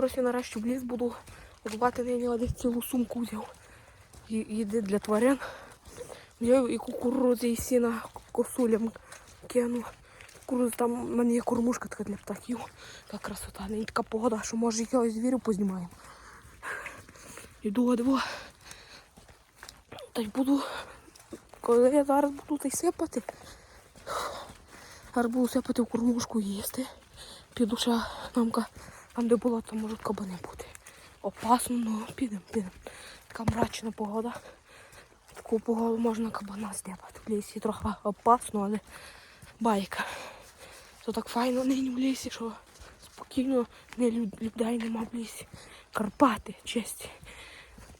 Я просто нарешті в ліс буду годувати нині один цілу сумку взяв. Ї- Їди для тварин. Я і кукурудзи, і сіна косулям кину. Кукурудзи там в мене є кормушка така для птахів. Така красота. Нині така погода, що може якогось звірю познімаємо. Іду одво. Та й буду. Коли я зараз буду та й сипати. Зараз буду сипати в кормушку їсти. Піду ще намка, там де було, там можуть кабани бути. Опасно, ну підемо, підемо. Така мрачна погода. Таку погоду можна кабана здебати. В лісі трохи опасно, але байка. То так файно нині в лісі, що спокійно не люд- людей нема в лісі. Карпати, честі.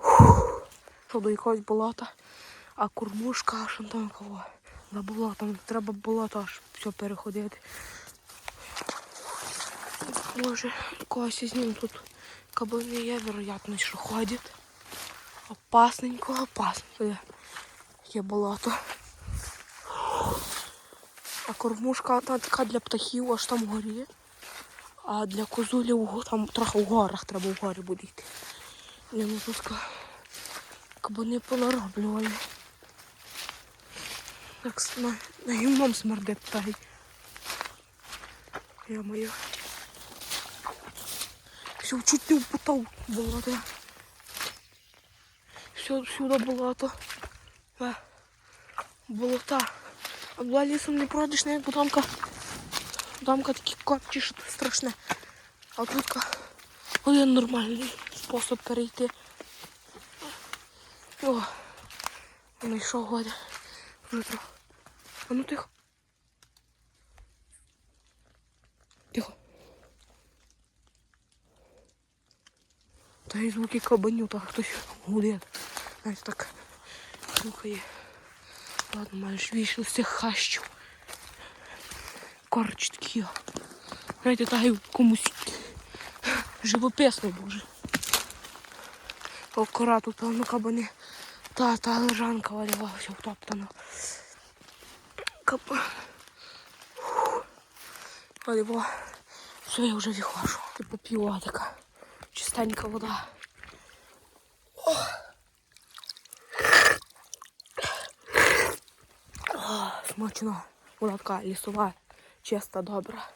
Фух. Що до якогось болота, а кормушка аж там кого. За болотом. Треба болото аж все переходити. Може, когось із ним тут кабани є, вероятно, що ходять. Опасненько, опасненько є. Болото. А кормушка та така для птахів, аж там горі. А для козулів там трохи в горах треба в гори буде йти. Не ну тут ка- кабани понароблювали. Так на, на гімном смердить тай. Я моя. Все, чуть не впутав болото. Все, всюди болото. Е, Болота. А була лісом не пройдеш, навіть бо тамка, тамка такі копчі, що страшне. А тут один нормальний спосіб перейти. О, года. Вже трохи. А ну тихо. Тихо. Та й звуки кабаню, так хтось гуде. Знаєте, так слухає. Ладно, маєш вийшли з цих хащів. Корч такі. Знаєте, та комусь живописно дуже. Окора тут, певно, кабани. Та, та лежанка валялася втоптана. Кап... Валіво. Все, я вже виходжу. Типу піва така. Чистенька вода. Смачно. Вона така лісова, чиста, добра.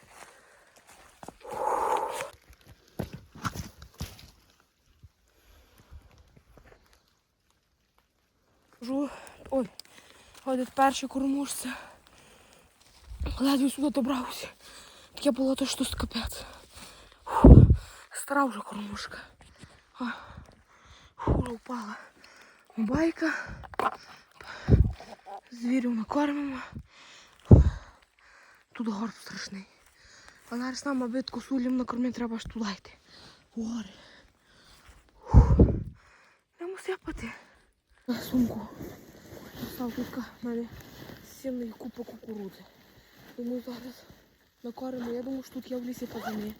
Жу. Ой, ходить перші кормушці. Ледве сюди добрався. Таке було то, що капець. Стара вже кормушка. А, Фура впала. Байка. Звірів накормимо. Тут горб страшний. А зараз нам аби косулям накормити, треба ж туди йти. Гори. Йдемо сипати. На сумку. Став тут в мене сіна і купа кукурудзи. Думаю, зараз накормимо. Я думаю, що тут є в лісі фазани.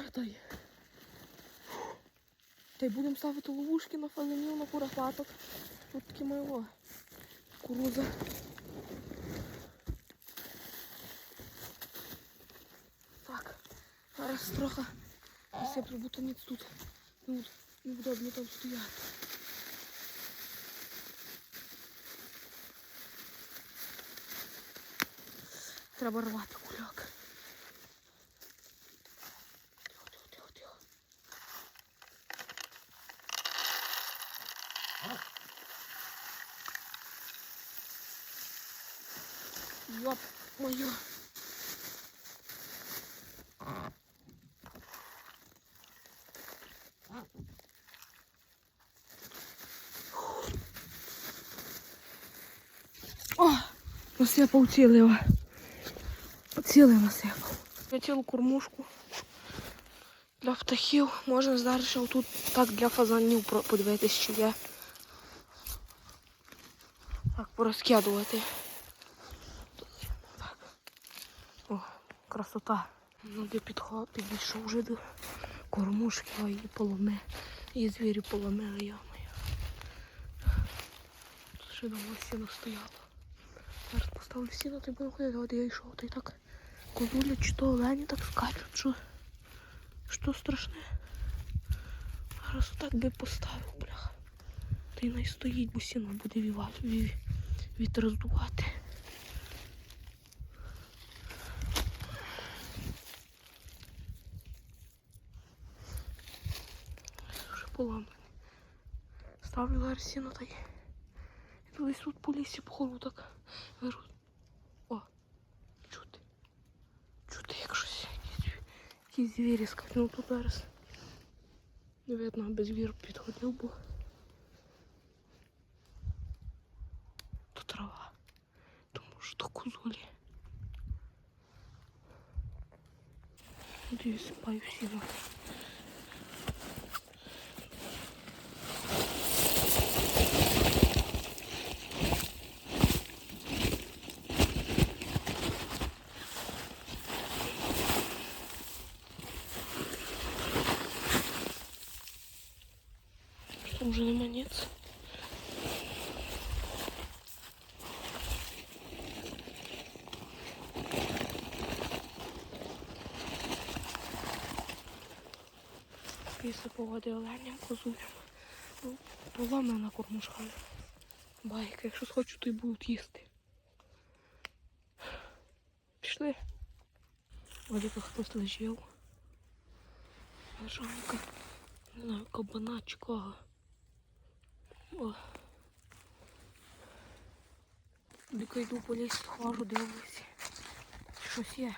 Й. Та й будемо ставити ловушки на фазанів, на курахваток. Тут такі моєго. Кукурудза. Так. Зараз трохи насиплю, бо то ніц тут не буд- невдобно там стояти. Треба рвати кульок. Тихо, тихо, тихо, тихо. Моє. О, насипав цілий. Цілий насипав. Цілу кормушку для птахів. Можна зараз ще тут так для фазанів подивитись, чи є. Так, порозкидувати. Так. О, красота. Ну, де підход, підійшов вже до кормушки, а її поломе. І звірі поломили, я моя. Тут ще дома сіно стояло. Зараз поставлю сіно, ти будемо ходити, от я йшов, та й так козуля чи то олені так скачуть, що Що страшне? Зараз так би поставив, бляха. Й най стоїть, бо сіно буде вівати, ві, вітер здувати. Вже поламаний. Ставлю зараз сіно та й іду тут по лісі, походу так беру. О, чути. Чути, як щось. якісь- Якісь звірі скакнув тут зараз. Не видно, аби звір підходив, бо то трава. Тому що то козулі. От і сипаю всі. Там вже нема ніц. Після погоди оленям, козулям. Ну, Поламана кормушками. Байка, якщо схочу, то й будуть їсти. Пішли. Ось хтось лежав. Лежанка. Не знаю, кабана чи кого. О. Дико йду по лісі, хожу, дивлюся. Щось є.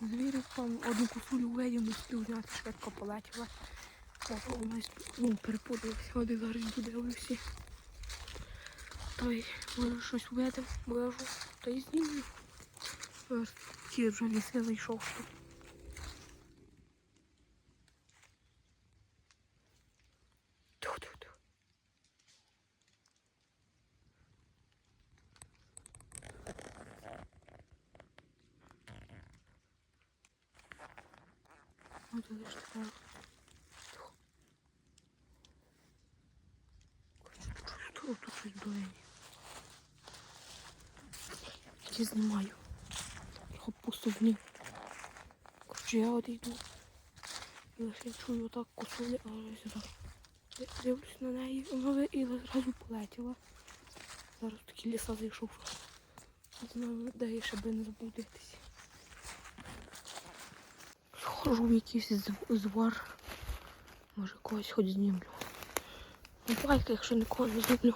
Звірів там одну кусулю видів, не спів взяти, швидко полетіла. Сп- ну, перепуталася, от зараз йду Той може щось видав, лежу, та й знімлю. Ті вже не сила йшов. що. Тьфу-тьфу-тьфу. Ось це ж така. Тихо. Короче, тут щось- Тут тут щось долині. Я знімаю. Трохи пусто в я от йду. І лише чую так косулі, але ось. Я Дивлюсь на неї, вона і зразу полетіла. Зараз такі ліса зайшов. Не я ще не заблудитися. Схожу в якийсь зв- звар. Може когось хоч знімлю. Байка, якщо нікого не знімлю.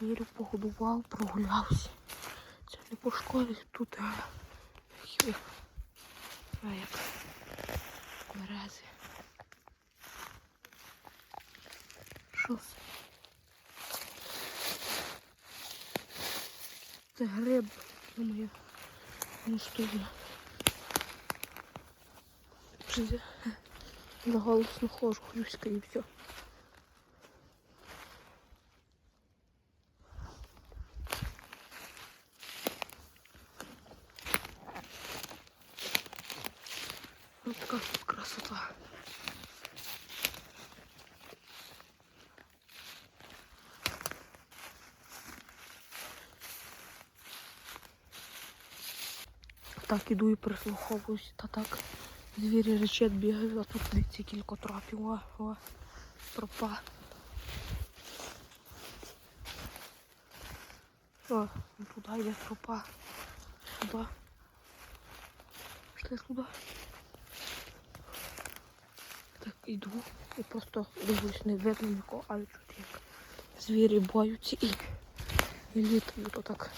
Звірю погодував, прогулявся. Це не пошкодить тут. а, як- А як берези. Що це? Це гриб. Думаю, ну що я. Я заголосно хожу, хрюська і все. Ось така тут красота. Так іду і прислуховуюсь, та так звірі речет бігають, а тут дивіться кілька тропів. О, о, тропа. О, туди йде тропа. Сюди. Пішли сюди. Так іду і просто дивлюсь, не видно нікого, але тут як звірі боються і, і літають отак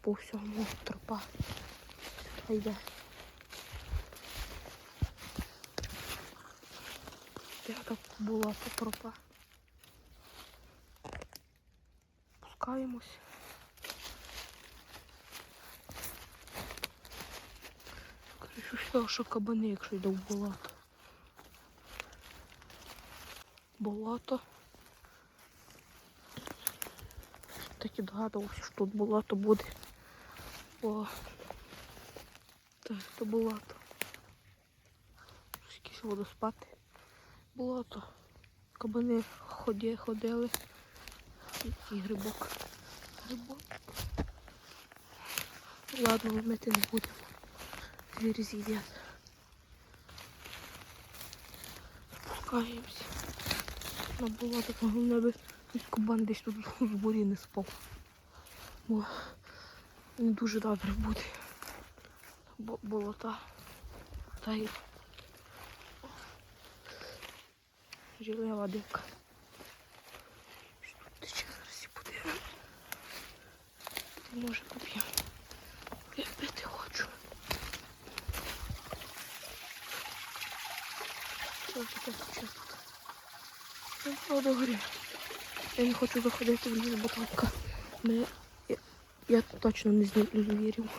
по всьому тропа. Сюди йде. Яка була по тропа. Пускаємось. Всього, що кабани, якщо йде в болото. Болото. Так і догадувався, що тут болото буде. О. Так, то болото. Щось Якийсь водоспад. Болото. Кабани ході, ходили. І, і грибок. Грибок. Ладно, мити не будемо. Звірі з'їдять. спускаємося. На болото, головне би кабан десь тут в зборі не спав. Бо не дуже добре буде. Бо болота. Та й жилева дика. Що тут тече зараз подивимось. Може поп'ємо. Я хочу. Що. Я не хочу заходити в ліс, бо я, я точно не знімлю звірів.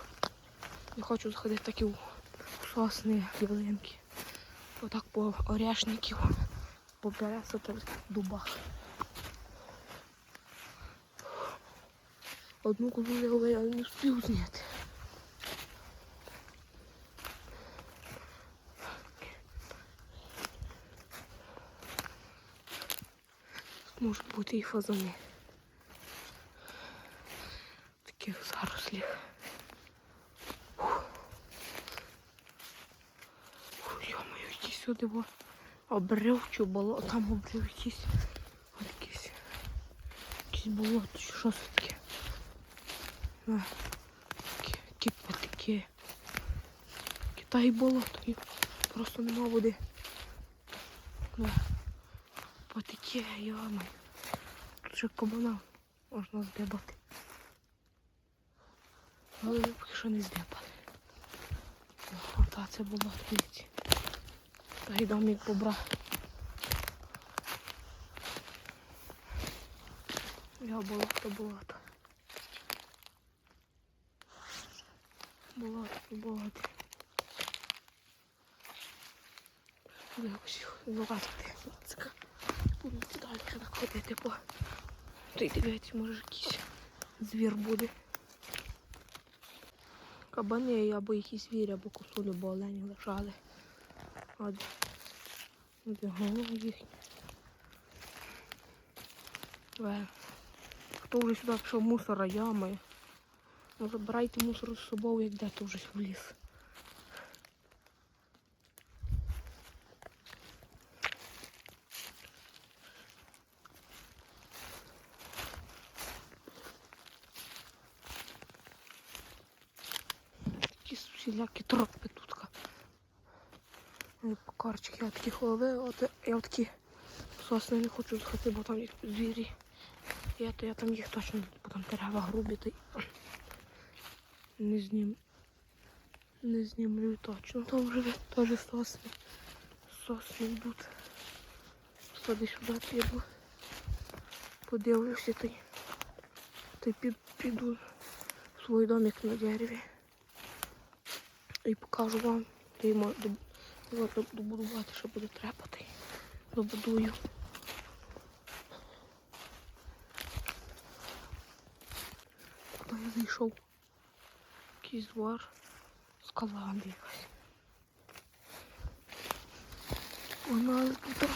Не хочу заходити такі в сосни, ялинки. Отак по орешників, по бересах, дубах. Одну козу я не встиг зняти. Можуть бути і фазани. В таких зарослях. Фух. Фу, Йо-моє, якісь сюди во обрив чи болото, там обрив якісь. От якісь. Якісь болото, чи що це таке. А, такі- Такі патики. Китай болото. і Просто нема води. Да. Патики, йома. Тут ще кабана можна здибати. Але поки що не здибали. Ота це було дивіться. Домик бобра. Я болото, болото. Болото, болото. Буду якось вилазити. Цика. Буду далі так ходити по. Та й дивіться, може якийсь звір буде. Кабани або якісь звірі, або косулі, або олені лежали. От голови їхні. Е, Хто вже сюди пішов мусора ями. Ну забирайте мусор з собою, як де вже в ліс. Якісь всілякі тропи тут. Покарчики, я такі голови, от я такі сосни не хочу зхати, бо там їх звірі. Я, то я там їх точно, бо там дерева грубі, то не знім. Не знімлю точно. Там вже теж сосни. Сосни йдуть. Сюди сюди піду. Подивлюся та й під, піду в свій домик на дереві. І покажу вам. Та й доб- От доб- що буде трепати. Добудую. Куди я зайшов? Якийсь двор. Скала якась. Вона тут